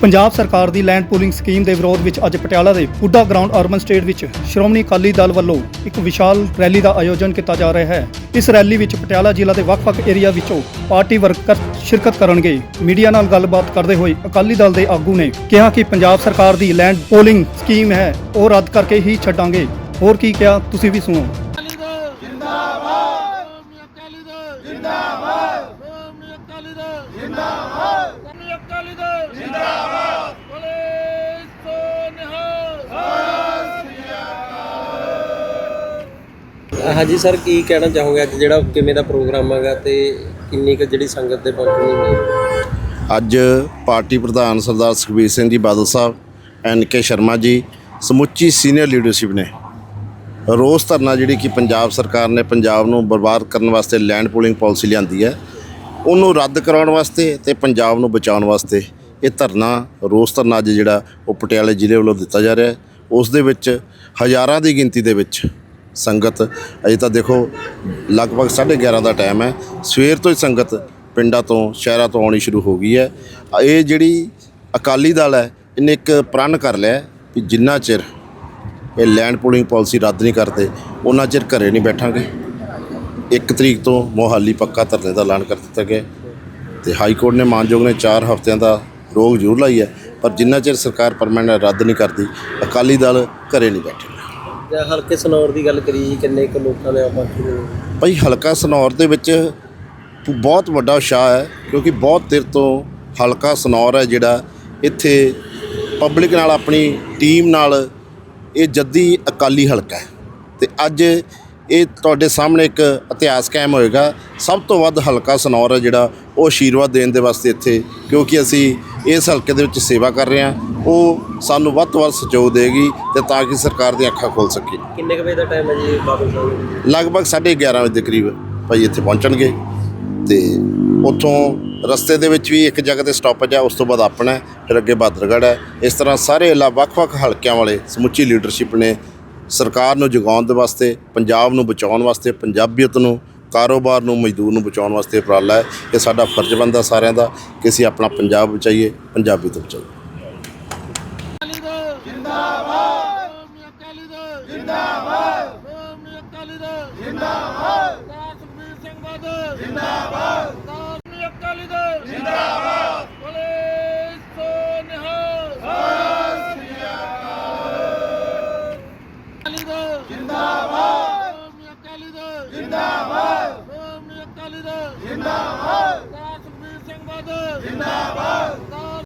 ਪੰਜਾਬ ਸਰਕਾਰ ਦੀ land pooling scheme ਦੇ ਵਿਰੋਧ ਵਿੱਚ ਅੱਜ ਪਟਿਆਲਾ ਦੇ ਪੁੱਡਾ ਗਰਾਊਂਡ ਅਰਬਨ ਸਟੇਟ ਵਿੱਚ ਸ਼੍ਰੋਮਣੀ ਅਕਾਲੀ ਦਲ ਵੱਲੋਂ ਇੱਕ ਵਿਸ਼ਾਲ ਰੈਲੀ ਦਾ ਆਯੋਜਨ ਕੀਤਾ ਜਾ ਰਿਹਾ ਹੈ। ਇਸ ਰੈਲੀ ਵਿੱਚ ਪਟਿਆਲਾ ਜ਼ਿਲ੍ਹਾ ਦੇ ਵੱਖ-ਵੱਖ ਏਰੀਆ ਵਿੱਚੋਂ ਪਾਰਟੀ ਵਰਕਰ ਸ਼ਿਰਕਤ ਕਰਨਗੇ। ਮੀਡੀਆ ਨਾਲ ਗੱਲਬਾਤ ਕਰਦੇ ਹੋਏ ਅਕਾਲੀ ਦਲ ਦੇ ਆਗੂ ਨੇ ਕਿਹਾ ਕਿ ਪੰਜਾਬ ਸਰਕਾਰ ਦੀ ਲੈਂਡ ਪੂਲਿੰਗ ਸਕੀਮ ਹੈ, ਉਹ ਰੱਦ ਕਰਕੇ ਹੀ ਛੱਡਾਂਗੇ। ਹੋਰ ਕੀ ਕਿਹਾ, ਤੁਸੀਂ ਵੀ ਸੁਣੋ। ਅਕਾਲੀ ਜਿੰਦਾਬਾਦ! ਜਿੰਦਾਬਾਦ! ਅਕਾਲੀ ਦਲ ਜਿੰਦਾਬਾਦ ਅਕਾਲੀ ਦਲ। ਜਿੰਦਾਬਾਦ। ਬੋਲੇ ਸੋ ਨਿਹਾਲ। ਹਾਂਜੀ ਸਰ ਕੀ ਕਹਿਣਾ ਚਾਹੋਗੇ ਅੱਜ ਜਿਹੜਾ ਕਿਵੇਂ ਦਾ ਪ੍ਰੋਗਰਾਮ ਹੈਗਾ ਤੇ ਕਿੰਨੀ ਕੁ ਜਿਹੜੀ ਸੰਗਤ ਦੇ ਪਹੁੰਚਣੀ ਹੈ ਅੱਜ ਪਾਰਟੀ ਪ੍ਰਧਾਨ ਸਰਦਾਰ ਸੁਖਬੀਰ ਸਿੰਘ ਜੀ ਬਾਦਲ ਸਾਹਿਬ ਐਨ ਕੇ ਸ਼ਰਮਾ ਜੀ ਸਮੁੱਚੀ ਸੀਨੀਅਰ ਲੀਡਰਸ਼ਿਪ ਨੇ। ਰੋਸ ਧਰਨਾ ਜਿਹੜੀ ਕਿ ਪੰਜਾਬ ਸਰਕਾਰ ਨੇ ਪੰਜਾਬ ਨੂੰ ਬਰਬਾਦ ਕਰਨ ਵਾਸਤੇ ਲੈਂਡ ਪੂਲਿੰਗ ਪਾਲਿਸੀ ਲਿਆਂਦੀ ਹੈ ਉਹਨੂੰ ਰੱਦ ਕਰਾਉਣ ਵਾਸਤੇ ਤੇ ਪੰਜਾਬ ਨੂੰ ਬਚਾਉਣ ਵਾਸਤੇ ਇਹ ਧਰਨਾ, ਰੋਸ ਧਰਨਾ ਅੱਜ ਜਿਹੜਾ ਉਹ ਪਟਿਆਲੇ ਜ਼ਿਲ੍ਹੇ ਵੱਲੋਂ ਦਿੱਤਾ ਜਾ ਰਿਹਾ ਹੈ। ਉਸ ਦੇ ਵਿੱਚ ਹਜ਼ਾਰਾਂ ਦੀ ਗਿਣਤੀ ਦੇ ਵਿੱਚ ਸੰਗਤ, ਅਜੇ ਤਾਂ ਦੇਖੋ ਲਗਭਗ 11:30 ਦਾ ਟਾਈਮ ਹੈ। ਸਵੇਰ ਤੋਂ ਹੀ ਸੰਗਤ ਪਿੰਡਾਂ ਤੋਂ, ਸ਼ਹਿਰਾਂ ਤੋਂ ਆਉਣੀ ਸ਼ੁਰੂ ਹੋ ਗਈ ਹੈ। ਇਹ ਜਿਹੜੀ ਅਕਾਲੀ ਦਲ ਹੈ, ਇਹਨੇ ਇੱਕ ਪ੍ਰਣ ਕਰ ਲਿਆ ਹੈ ਕਿ ਜਿੰਨਾ ਚਿਰ ਇਹ ਲੈਂਡ ਪੂਲਿੰਗ ਪਾਲਿਸੀ ਰੱਦ ਨਹੀਂ ਕਰਦੇ, ਉਹਨਾਂ ਚਿਰ ਘਰੇ ਨਹੀਂ ਬੈਠਾਂਗੇ। ਇੱਕ ਤਰੀਕ ਤੋਂ ਮੋਹਾਲੀ ਪੱਕਾ ਧਰਨੇ ਦਾ ਐਲਾਨ ਕਰ ਦਿੱਤਾ ਗਿਆ ਤੇ ਹਾਈ ਕੋਰਟ ਨੇ ਮਾਨਯੋਗ ਨੇ 4 ਹਫ਼ਤਿਆਂ ਦਾ ਰੋਕ ਜ਼ਰੂਰ ਲਾਈ ਹੈ ਪਰ ਜਿੰਨਾ ਚਿਰ ਸਰਕਾਰ ਪਰਮਾਨੈਂਟ ਰੱਦ ਨਹੀਂ ਕਰਦੀ ਅਕਾਲੀ ਦਲ ਘਰੇ ਨਹੀਂ ਬੈਠੇਗਾ ਜਾਂ ਹਲਕੇ ਸਨੌਰ ਦੀ ਗੱਲ ਕਰੀ ਜੀ ਕਿੰਨੇ ਕੁ ਲੋਕਾਂ ਨੇ ਨੇ ਭਾਈ ਹਲਕਾ ਸਨੌਰ ਦੇ ਵਿੱਚ ਬਹੁਤ ਵੱਡਾ ਉਤਸ਼ਾਹ ਹੈ ਕਿਉਂਕਿ ਬਹੁਤ ਦਿਨ ਤੋਂ ਹਲਕਾ ਸਨੌਰ ਹੈ ਜਿਹੜਾ ਇੱਥੇ ਪਬਲਿਕ ਨਾਲ ਆਪਣੀ ਟੀਮ ਨਾਲ ਇਹ ਜੱਦੀ ਅਕਾਲੀ ਹਲਕਾ ਹੈ। ਤੇ ਅੱਜ ਇਹ ਤੁਹਾਡੇ ਸਾਹਮਣੇ ਇੱਕ ਇਤਿਹਾਸ ਕਾਇਮ ਹੋਏਗਾ। ਸਭ ਤੋਂ ਵੱਧ ਹਲਕਾ ਸਨੌਰ ਹੈ ਜਿਹੜਾ ਉਹ ਆਸ਼ੀਰਵਾਦ ਦੇਣ ਦੇ ਵਾਸਤੇ ਇੱਥੇ ਕਿਉਂਕਿ ਅਸੀਂ ਇਸ ਹਲਕੇ ਦੇ ਵਿੱਚ ਸੇਵਾ ਕਰ ਰਹੇ ਹਾਂ। ਉਹ ਸਾਨੂੰ ਵੱਧ ਤੋਂ ਵੱਧ ਸਹਿਯੋਗ ਦੇਗੀ ਤੇ ਤਾਂ ਕਿ ਸਰਕਾਰ ਦੀਆਂ ਅੱਖਾਂ ਖੁੱਲ ਸਕੇ। ਕਿੰਨੇ ਕੁ ਵਜੇ ਦਾ ਟਾਈਮ ਹੈ ਜੀ ਬਾਬੂ ਸਾਹਿਬ ਲਗਭਗ 11:30 ਵਜੇ ਦੇ ਕਰੀਬ ਭਾਈ ਇੱਥੇ ਪਹੁੰਚਣਗੇ। ਤੇ ਉੱਥੋਂ ਰਸਤੇ ਦੇ ਵਿੱਚ ਵੀ ਇੱਕ ਜਗ੍ਹਾ ਤੇ ਸਟਾਪੇਜ ਹੈ ਉਸ ਤੋਂ ਬਾਅਦ ਆਪਣਾ ਫਿਰ ਅੱਗੇ ਬਹਾਦਰਗੜ੍ਹ ਹੈ। ਇਸ ਤਰ੍ਹਾਂ ਸਾਰੇ ਇਲਾ ਵੱਖ-ਵੱਖ ਹਲਕਿਆਂ ਵਾਲੇ ਸਮੁੱਚੀ ਲੀਡਰਸ਼ਿਪ ਨੇ ਸਰਕਾਰ ਨੂੰ ਜਗਾਉਣ ਦੇ ਵਾਸਤੇ, ਪੰਜਾਬ ਨੂੰ ਬਚਾਉਣ ਵਾਸਤੇ, ਪੰਜਾਬੀਅਤ ਨੂੰ, ਕਾਰੋਬਾਰ ਨੂੰ, ਮਜ਼ਦੂਰ ਨੂੰ ਬਚਾਉਣ ਵਾਸਤੇ ਉਪਰਾਲਾ ਹੈ। ਇਹ ਸਾਡਾ ਫਰਜ਼ ਬਣਦਾ ਸਾਰਿਆਂ ਦਾ ਕਿ ਅਸੀਂ ਆਪਣਾ ਪੰਜਾਬ ਬਚਾਈਏ ਪੰਜਾਬੀ ਤੋਂ ਬਚਾਈਏ 된다.